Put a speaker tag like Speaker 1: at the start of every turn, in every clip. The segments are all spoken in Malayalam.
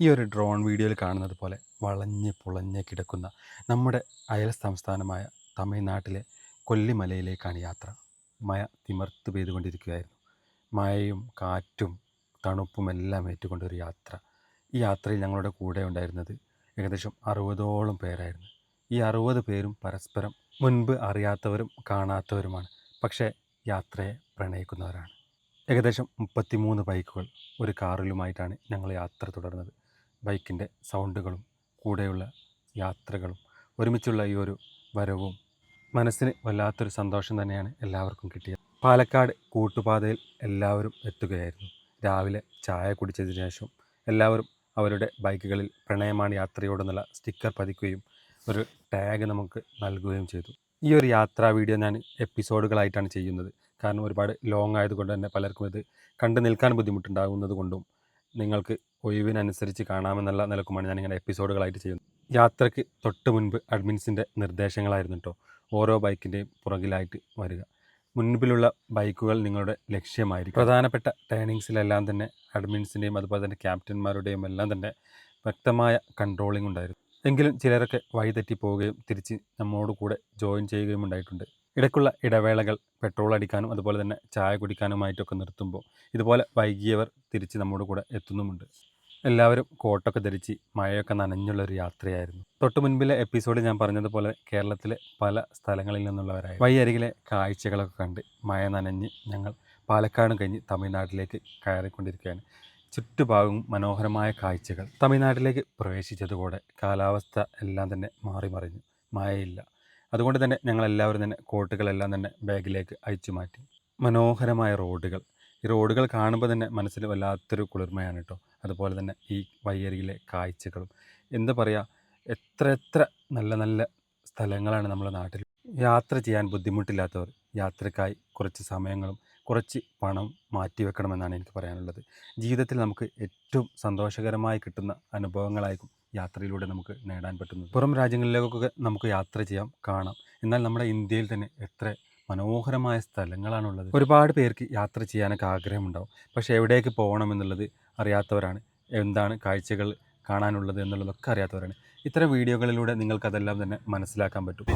Speaker 1: ഈ ഒരു ഡ്രോൺ വീഡിയോയിൽ കാണുന്നത് പോലെ വളഞ്ഞ് പുളഞ്ഞ് കിടക്കുന്ന നമ്മുടെ അയൽ സംസ്ഥാനമായ തമിഴ്നാട്ടിലെ കൊല്ലിമലയിലേക്കാണ് യാത്ര. മഴ തിമർത്ത് പെയ്തുകൊണ്ടിരിക്കുകയായിരുന്നു. മഴയും കാറ്റും തണുപ്പും എല്ലാം ഏറ്റുകൊണ്ടൊരു യാത്ര. ഈ യാത്രയിൽ ഞങ്ങളുടെ കൂടെ ഉണ്ടായിരുന്നത് ഏകദേശം അറുപതോളം പേരായിരുന്നു. ഈ അറുപത് പേരും പരസ്പരം മുൻപ് അറിയാത്തവരും കാണാത്തവരുമാണ്. പക്ഷേ യാത്രയെ പ്രണയിക്കുന്നവരാണ്. ഏകദേശം മുപ്പത്തിമൂന്ന് ബൈക്കുകൾ ഒരു കാറിലുമായിട്ടാണ് ഞങ്ങൾ യാത്ര തുടർന്നത്. ബൈക്കിന്റെ സൗണ്ടുകളും കൂടെയുള്ള യാത്രകളും ഒരുമിച്ചുള്ള ഈ ഒരു വരവും മനസ്സിന് വല്ലാത്തൊരു സന്തോഷം തന്നെയാണ് എല്ലാവർക്കും കിട്ടിയത്. പാലക്കാട് കൂട്ടുപാതയിൽ എല്ലാവരും എത്തുകയായിരുന്നു. രാവിലെ ചായ കുടിച്ചതിന് ശേഷം എല്ലാവരും അവരുടെ ബൈക്കുകളിൽ പ്രണയമാണ് യാത്രയോടെന്നുള്ള സ്റ്റിക്കർ പതിക്കുകയും ഒരു ടാഗ് നമുക്ക് നൽകുകയും ചെയ്തു. ഈ ഒരു യാത്രാ വീഡിയോ ഞാൻ എപ്പിസോഡുകളായിട്ടാണ് ചെയ്യുന്നത്. കാരണം ഒരുപാട് ലോങ് ആയതുകൊണ്ട് തന്നെ പലർക്കും ഇത് കണ്ടു നിൽക്കാൻ ബുദ്ധിമുട്ടുണ്ടാകുന്നത് കൊണ്ടും നിങ്ങൾക്ക് ഒഴിവിനനുസരിച്ച് കാണാമെന്നുള്ള നിലക്കുമാണ് ഞാനിങ്ങനെ എപ്പിസോഡുകളായിട്ട് ചെയ്യുന്നത്. യാത്രയ്ക്ക് തൊട്ട് മുൻപ് അഡ്മിൻസിന്റെ നിർദ്ദേശങ്ങളായിരുന്നു കേട്ടോ ഓരോ ബൈക്കിന്റെയും പുറകിലായിട്ട് വരിക. മുൻപിലുള്ള ബൈക്കുകൾ നിങ്ങളുടെ ലക്ഷ്യമായിരിക്കും. പ്രധാനപ്പെട്ട ടേണിങ്സിലെല്ലാം തന്നെ അഡ്മിൻസിന്റെയും അതുപോലെ തന്നെ ക്യാപ്റ്റന്മാരുടെയും എല്ലാം തന്നെ വ്യക്തമായ കൺട്രോളിംഗ് ഉണ്ടായിരുന്നു. എങ്കിലും ചിലരൊക്കെ വഴിതെറ്റി പോവുകയും തിരിച്ച് നമ്മോട് കൂടെ ജോയിൻ ചെയ്യുകയും ഉണ്ടായിട്ടുണ്ട്. ഇടയ്ക്കുള്ള ഇടവേളകൾ പെട്രോൾ അടിക്കാനും അതുപോലെ തന്നെ ചായ കുടിക്കാനുമായിട്ടൊക്കെ നിർത്തുമ്പോൾ ഇതുപോലെ വൈകിയവർ തിരിച്ച് നമ്മുടെ കൂടെ എത്തുന്നുമുണ്ട്. എല്ലാവരും കോട്ടൊക്കെ ധരിച്ച് മഴയൊക്കെ നനഞ്ഞുള്ള ഒരു യാത്രയായിരുന്നു. തൊട്ട് മുൻപിലെ എപ്പിസോഡിൽ ഞാൻ പറഞ്ഞതുപോലെ കേരളത്തിലെ പല സ്ഥലങ്ങളിൽ നിന്നുള്ളവരായി വഴിയരികിലെ കാഴ്ചകളൊക്കെ കണ്ട് മഴ നനഞ്ഞ് ഞങ്ങൾ പാലക്കാട് കഴിഞ്ഞ് തമിഴ്നാട്ടിലേക്ക് കയറിക്കൊണ്ടിരിക്കുകയാണ്. ചുറ്റുഭാഗവും മനോഹരമായ കാഴ്ചകൾ തമിഴ്നാട്ടിലേക്ക് പ്രവേശിച്ചതുകൂടെ കാലാവസ്ഥ എല്ലാം തന്നെ മാറി മറിഞ്ഞു മഴയില്ല. അതുകൊണ്ട് തന്നെ ഞങ്ങളെല്ലാവരും തന്നെ കോട്ടുകളെല്ലാം തന്നെ ബാഗിലേക്ക് അയച്ചു മാറ്റി. മനോഹരമായ റോഡുകൾ. ഈ റോഡുകൾ കാണുമ്പോൾ തന്നെ മനസ്സിൽ വല്ലാത്തൊരു കുളിർമയാണ് കേട്ടോ. അതുപോലെ തന്നെ ഈ വയ്യരിയിലെ കാഴ്ചകളും. എന്താ പറയുക എത്ര എത്ര നല്ല നല്ല സ്ഥലങ്ങളാണ് നമ്മുടെ നാട്ടിൽ. യാത്ര ചെയ്യാൻ ബുദ്ധിമുട്ടില്ലാത്തവർ യാത്രക്കായി കുറച്ച് സമയങ്ങളും കുറച്ച് പണം മാറ്റി വെക്കണമെന്നാണ് എനിക്ക് പറയാനുള്ളത്. ജീവിതത്തിൽ നമുക്ക് ഏറ്റവും സന്തോഷകരമായി കിട്ടുന്ന അനുഭവങ്ങളായിരിക്കും യാത്രയിലൂടെ നമുക്ക് നേടാൻ പറ്റുന്നത്. പുറം രാജ്യങ്ങളിലേക്കൊക്കെ നമുക്ക് യാത്ര ചെയ്യാം കാണാം. എന്നാൽ നമ്മുടെ ഇന്ത്യയിൽ തന്നെ എത്ര മനോഹരമായ സ്ഥലങ്ങളാണുള്ളത്. ഒരുപാട് പേർക്ക് യാത്ര ചെയ്യാനൊക്കെ ആഗ്രഹമുണ്ടാവും. പക്ഷേ എവിടേക്ക് പോകണം എന്നുള്ളത് അറിയാത്തവരാണ്. എന്താണ് കാഴ്ചകൾ കാണാനുള്ളത് എന്നുള്ളതൊക്കെ അറിയാത്തവരാണ്. ഇത്തരം വീഡിയോകളിലൂടെ നിങ്ങൾക്കതെല്ലാം തന്നെ മനസ്സിലാക്കാൻ പറ്റും.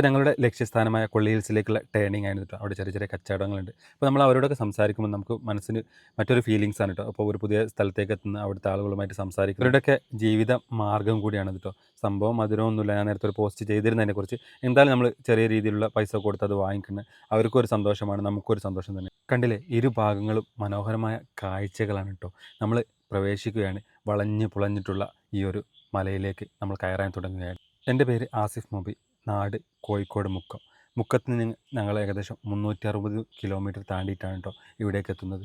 Speaker 1: അപ്പോൾ ഞങ്ങളുടെ ലക്ഷ്യസ്ഥാനമായ കൊള്ളി ഹിൽസിലേക്കുള്ള ടേണിംഗ് ആയിരുന്നു കേട്ടോ അവിടെ ചെറിയ ചെറിയ കച്ചവടങ്ങളുണ്ട്. അപ്പോൾ നമ്മൾ അവരോടൊക്കെ സംസാരിക്കുമ്പോൾ നമുക്ക് മനസ്സിന് മറ്റൊരു ഫീലിങ്സ് ആണ് കേട്ടോ അപ്പോൾ ഒരു പുതിയ സ്ഥലത്തേക്ക് എത്തുന്ന അവിടുത്തെ ആളുകളുമായിട്ട് സംസാരിക്കും അവരുടെയൊക്കെ ജീവിത മാർഗം കൂടിയാണ് കേട്ടോ സംഭവം മധുരമൊന്നുമില്ല ഞാൻ നേരത്തെ ഒരു പോസ്റ്റ് ചെയ്തിരുന്നതിനെക്കുറിച്ച് എന്തായാലും നമ്മൾ ചെറിയ രീതിയിലുള്ള പൈസ കൊടുത്ത് അത് വാങ്ങിക്കുന്നത് അവർക്കൊരു സന്തോഷമാണ്. നമുക്കൊരു സന്തോഷം തന്നെ. കണ്ടില്ലേ? ഇരു ഭാഗങ്ങളും മനോഹരമായ കാഴ്ചകളാണ് കേട്ടോ നമ്മൾ പ്രവേശിക്കുകയാണ്. വളഞ്ഞ് പുളഞ്ഞിട്ടുള്ള ഈ ഒരു മലയിലേക്ക് നമ്മൾ കയറാൻ തുടങ്ങുകയാണ്. എന്റെ പേര് ആസിഫ് മൊബി. നാട് കോഴിക്കോട് മുക്കം. മുക്കത്ത് നിന്ന് ഞങ്ങൾ ഏകദേശം മുന്നൂറ്റി അറുപത് കിലോമീറ്റർ താണ്ടിയിട്ടാണ് കേട്ടോ ഇവിടേക്ക് എത്തുന്നത്.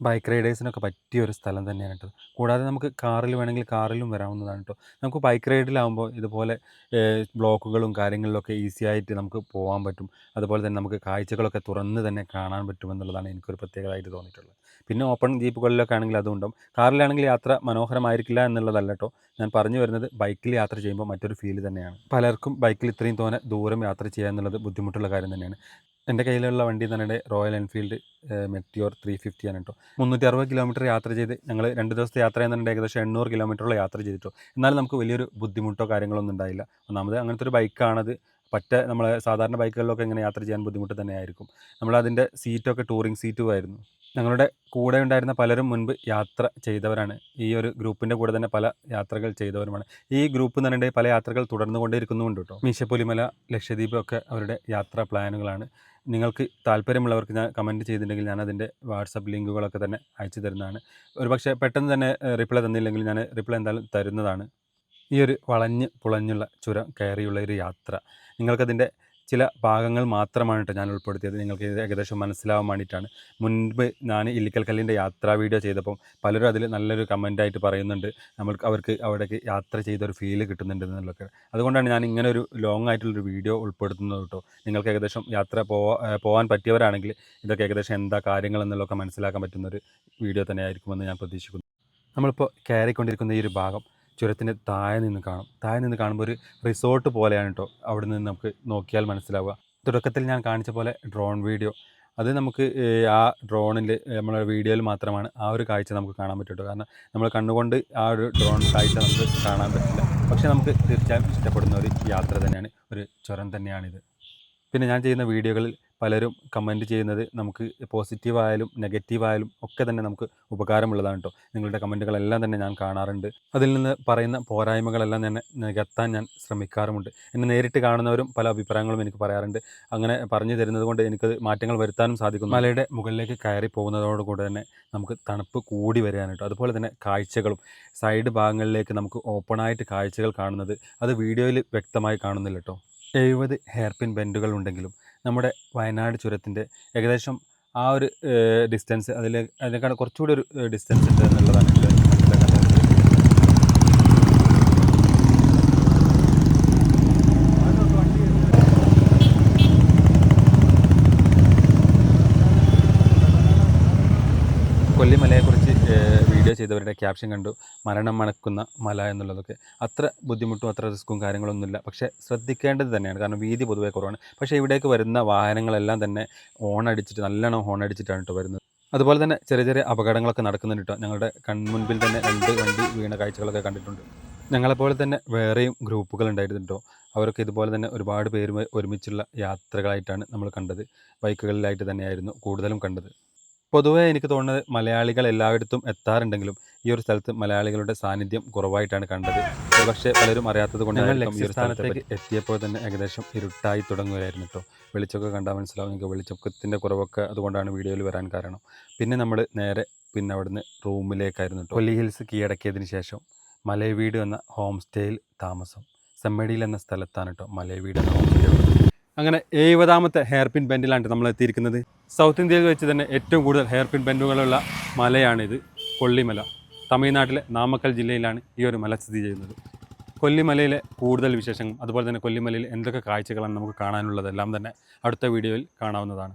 Speaker 1: ബൈക്ക് റൈഡേഴ്സിനൊക്കെ പറ്റിയ ഒരു സ്ഥലം തന്നെയാണ് കേട്ടോ. കൂടാതെ നമുക്ക് കാറിൽ വേണമെങ്കിൽ കാറിലും വരാവുന്നതാണ് കേട്ടോ. നമുക്ക് ബൈക്ക് റൈഡിലാകുമ്പോൾ ഇതുപോലെ ബ്ലോക്കുകളും കാര്യങ്ങളിലൊക്കെ ഈസി ആയിട്ട് നമുക്ക് പോകാൻ പറ്റും. അതുപോലെ തന്നെ നമുക്ക് കാഴ്ചകളൊക്കെ തുറന്ന് തന്നെ കാണാൻ പറ്റുമെന്നുള്ളതാണ് എനിക്കൊരു പ്രത്യേകതയായിട്ട് തോന്നിയിട്ടുള്ളത്. പിന്നെ ഓപ്പൺ ജീപ്പുകളിലൊക്കെ ആണെങ്കിൽ അതുണ്ടാവും കാറിലാണെങ്കിൽ യാത്ര മനോഹരമായിരിക്കില്ല എന്നുള്ളതല്ല കേട്ടോ. ഞാൻ പറഞ്ഞു വരുന്നത് ബൈക്കിൽ യാത്ര ചെയ്യുമ്പോൾ മറ്റൊരു ഫീൽ തന്നെയാണ്. പലർക്കും ബൈക്കിൽ ഇത്രയും തോനെ ദൂരം യാത്ര ചെയ്യുക എന്നുള്ളത് ബുദ്ധിമുട്ടുള്ള കാര്യം തന്നെയാണ്. എന്റെ കയ്യിലുള്ള വണ്ടി തന്നെ Royal Enfield Meteor three fifty ആണ് കേട്ടോ മുന്നൂറ്റി അറുപത് കിലോമീറ്റർ യാത്ര ചെയ്ത് ഞങ്ങൾ രണ്ട് ദിവസത്തെ യാത്ര ചെയ്യുന്നുണ്ട് ഏകദേശം എണ്ണൂറ് കിലോമീറ്ററോളം യാത്ര ചെയ്തിട്ടോ. എന്നാലും നമുക്ക് വലിയൊരു ബുദ്ധിമുട്ടോ കാര്യങ്ങളൊന്നും ഉണ്ടായില്ല. ഒന്നാമത് അങ്ങനത്തെ ഒരു ബൈക്കാണത് പറ്റ നമ്മളെ സാധാരണ ബൈക്കുകളിലൊക്കെ ഇങ്ങനെ യാത്ര ചെയ്യാൻ ബുദ്ധിമുട്ട് തന്നെയായിരിക്കും. നമ്മളതിന്റെ സീറ്റൊക്കെ ടൂറിംഗ് സീറ്റും ആയിരുന്നു ഞങ്ങളുടെ കൂടെ ഉണ്ടായിരുന്ന പലരും മുൻപ് യാത്ര ചെയ്തവരാണ്. ഈ ഒരു ഗ്രൂപ്പിന്റെ കൂടെ തന്നെ പല യാത്രകൾ ചെയ്തവരുമാണ്. ഈ ഗ്രൂപ്പ് തന്നെ പല യാത്രകൾ തുടർന്നു ഇരിക്കുന്നുമുണ്ട് കേട്ടോ മീശപ്പൊലിമല ലക്ഷദ്വീപ് ഒക്കെ അവരുടെ യാത്രാ പ്ലാനുകളാണ് നിങ്ങൾക്ക് താല്പര്യമുള്ളവർക്ക് ഞാൻ കമന്റ് ചെയ്തിട്ടുണ്ടെങ്കിൽ ഞാൻ അതിന്റെ വാട്സപ്പ് ലിങ്കുകളൊക്കെ തന്നെ അയച്ചു തരുന്നതാണ്. ഒരു പക്ഷേ പെട്ടെന്ന് തന്നെ റിപ്ലൈ തന്നില്ലെങ്കിൽ ഞാൻ റിപ്ലൈ എന്തായാലും തരുന്നതാണ്. ഈ ഒരു വളഞ്ഞ് പുളഞ്ഞുള്ള ചുരം കയറിയുള്ള ഒരു യാത്ര. നിങ്ങൾക്കതിന്റെ ചില ഭാഗങ്ങൾ മാത്രമാണ് കേട്ടോ ഞാൻ ഉൾപ്പെടുത്തിയത്. നിങ്ങൾക്ക് ഏകദേശം മനസ്സിലാവാൻ വേണ്ടിയിട്ടാണ്. മുൻപ് ഞാൻ ഇല്ലിക്കൽ കല്ലിന്റെ യാത്രാ വീഡിയോ ചെയ്തപ്പം പലരും അതിൽ നല്ലൊരു കമന്റായിട്ട് പറയുന്നുണ്ട്. നമ്മൾക്ക് അവർക്ക് അവിടേക്ക് യാത്ര ചെയ്തൊരു ഫീൽ കിട്ടുന്നുണ്ട് എന്നുള്ളതൊക്കെ അതുകൊണ്ടാണ് ഞാൻ ഇങ്ങനെ ഒരു ലോങ് ആയിട്ടുള്ളൊരു വീഡിയോ ഉൾപ്പെടുത്തുന്നത് കേട്ടോ. നിങ്ങൾക്ക് ഏകദേശം യാത്ര പോകാൻ പറ്റിയവരാണെങ്കിൽ ഇതൊക്കെ ഏകദേശം എന്താ കാര്യങ്ങൾ എന്നുള്ളതൊക്കെ മനസ്സിലാക്കാൻ പറ്റുന്നൊരു വീഡിയോ തന്നെ ആയിരിക്കുമെന്ന് ഞാൻ പ്രതീക്ഷിക്കുന്നു. നമ്മളിപ്പോൾ കയറിക്കൊണ്ടിരിക്കുന്ന ഈ ഒരു ഭാഗം ചുരത്തിന്റെ താഴെ നിന്ന് കാണും. താഴെ നിന്ന് കാണുമ്പോൾ ഒരു റിസോർട്ട് പോലെയാണ് കേട്ടോ അവിടെ നിന്ന് നമുക്ക് നോക്കിയാൽ മനസ്സിലാവുക. തുടക്കത്തിൽ ഞാൻ കാണിച്ച പോലെ ഡ്രോൺ വീഡിയോ. അത് നമുക്ക് ആ ഡ്രോണിൽ നമ്മളെ വീഡിയോയിൽ മാത്രമാണ് ആ ഒരു കാഴ്ച നമുക്ക് കാണാൻ പറ്റുള്ളൂ. കാരണം നമ്മൾ കണ്ണുകൊണ്ട് ആ ഒരു ഡ്രോൺ കാഴ്ച നമുക്ക് കാണാൻ പറ്റില്ല. പക്ഷേ നമുക്ക് തീർച്ചയായും ഇഷ്ടപ്പെടുന്ന ഒരു യാത്ര തന്നെയാണ്. ഒരു ചുരം തന്നെയാണിത്. പിന്നെ ഞാൻ ചെയ്യുന്ന വീഡിയോകളിൽ പലരും കമന്റ് ചെയ്യുന്നത് നമുക്ക് പോസിറ്റീവായാലും നെഗറ്റീവായാലും ഒക്കെ തന്നെ നമുക്ക് ഉപകാരമുള്ളതാണ് കേട്ടോ നിങ്ങളുടെ കമന്റുകളെല്ലാം തന്നെ ഞാൻ കാണാറുണ്ട്. അതിൽ നിന്ന് പറയുന്ന പോരായ്മകളെല്ലാം തന്നെ നികത്താൻ ഞാൻ ശ്രമിക്കാറുമുണ്ട്. എന്നെ നേരിട്ട് കാണുന്നവരും പല അഭിപ്രായങ്ങളും എനിക്ക് പറയാറുണ്ട്. അങ്ങനെ പറഞ്ഞു തരുന്നത് കൊണ്ട് എനിക്ക് മാറ്റങ്ങൾ വരുത്താനും സാധിക്കും മലയുടെ മുകളിലേക്ക് കയറി പോകുന്നതോടുകൂടി തന്നെ നമുക്ക് തണുപ്പ് കൂടി വരികയാണ് കേട്ടോ അതുപോലെ തന്നെ കാഴ്ചകളും. സൈഡ് ഭാഗങ്ങളിലേക്ക് നമുക്ക് ഓപ്പണായിട്ട് കാഴ്ചകൾ കാണുന്നത് അത് വീഡിയോയിൽ വ്യക്തമായി കാണുന്നില്ല കേട്ടോ എഴുപത് ഹെയർപിൻ ബെൻഡുകൾ ഉണ്ടെങ്കിലും നമ്മുടെ വയനാട് ചുരത്തിന്റെ ഏകദേശം ആ ഒരു ഡിസ്റ്റൻസ് അതിൽ അതിനേക്കാൾ കുറച്ചുകൂടി ഒരു ഡിസ്റ്റൻസ് ഉണ്ട് എന്നുള്ളതാണ് എനിക്ക് മനസ്സിലാക്കാൻ സാധിച്ചത് കൊല്ലിമലയെക്കുറിച്ച് ഏഹ്, വീഡിയോ ചെയ്തവരുടെ ക്യാപ്ഷൻ കണ്ടു. മരണം മണക്കുന്ന മല എന്നുള്ളതൊക്കെ. അത്ര ബുദ്ധിമുട്ടും അത്ര റിസ്ക്കും കാര്യങ്ങളൊന്നുമില്ല. പക്ഷേ ശ്രദ്ധിക്കേണ്ടത് തന്നെയാണ്. കാരണം വീതി പൊതുവേ കുറവാണ്. പക്ഷേ ഇവിടേക്ക് വരുന്ന വാഹനങ്ങളെല്ലാം തന്നെ ഹോൺ അടിച്ചിട്ട് നല്ലോണം ഹോൺ അടിച്ചിട്ടാണ് കേട്ടോ വരുന്നത്. അതുപോലെ തന്നെ ചെറിയ ചെറിയ അപകടങ്ങളൊക്കെ നടക്കുന്നുണ്ട് ഞങ്ങളുടെ കൺമുൻപിൽ തന്നെ രണ്ട് വണ്ടി വീണ കാഴ്ചകളൊക്കെ കണ്ടിട്ടുണ്ട്. ഞങ്ങളെപ്പോലെ തന്നെ വേറെയും ഗ്രൂപ്പുകൾ ഉണ്ടായിരുന്നുണ്ടോ അവരൊക്കെ ഇതുപോലെ തന്നെ ഒരുപാട് പേര് ഒരുമിച്ചുള്ള യാത്രകളായിട്ടാണ് നമ്മൾ കണ്ടത്. ബൈക്കുകളിലായിട്ട് തന്നെയായിരുന്നു കൂടുതലും കണ്ടത്. പൊതുവേ എനിക്ക് തോന്നുന്നത് മലയാളികൾ എല്ലായിടത്തും എത്താറുണ്ടെങ്കിലും ഈ ഒരു സ്ഥലത്ത് മലയാളികളുടെ സാന്നിധ്യം കുറവായിട്ടാണ് കണ്ടത്. പക്ഷേ പലരും അറിയാത്തത് കൊണ്ട് ഈ ഒരു സ്ഥലത്തേക്ക് എത്തിയപ്പോൾ തന്നെ ഏകദേശം ഇരുട്ടായി തുടങ്ങുകയായിരുന്നു കേട്ടോ വെളിച്ചമൊക്കെ കണ്ടാൽ മനസ്സിലാവും നിങ്ങൾക്ക് വെളിച്ചത്തിന്റെ കുറവൊക്കെ അതുകൊണ്ടാണ് വീഡിയോയിൽ വരാൻ കാരണം. പിന്നെ നമ്മൾ നേരെ പിന്നെ അവിടുന്ന് റൂമിലേക്കായിരുന്നു കേട്ടോ കൊല്ലി ഹിൽസ് കീഴടക്കിയതിന് ശേഷം മലയവീട് എന്ന ഹോം സ്റ്റേയിൽ താമസം. സെമ്മടിയിൽ എന്ന സ്ഥലത്താണ് കേട്ടോ മലയവീട് എന്ന ഹോം സ്റ്റേ അങ്ങനെ എഴുപതാമത്തെ ഹെയർ പിൻ ബെൻഡിലാണ് നമ്മൾ എത്തിയിരിക്കുന്നത്. സൗത്ത് ഇന്ത്യയിൽ വെച്ച് തന്നെ ഏറ്റവും കൂടുതൽ ഹെയർ പിൻ ബെൻഡുകളുള്ള മലയാണിത് കൊള്ളിമല. തമിഴ്നാട്ടിലെ നാമക്കൽ ജില്ലയിലാണ് ഈ ഒരു മല സ്ഥിതി ചെയ്യുന്നത്. കൊല്ലിമലയിലെ കൂടുതൽ വിശേഷങ്ങൾ അതുപോലെ തന്നെ കൊല്ലിമലയിൽ എന്തൊക്കെ കാഴ്ചകളാണ് നമുക്ക് കാണാനുള്ളതെല്ലാം തന്നെ അടുത്ത വീഡിയോയിൽ കാണാവുന്നതാണ്.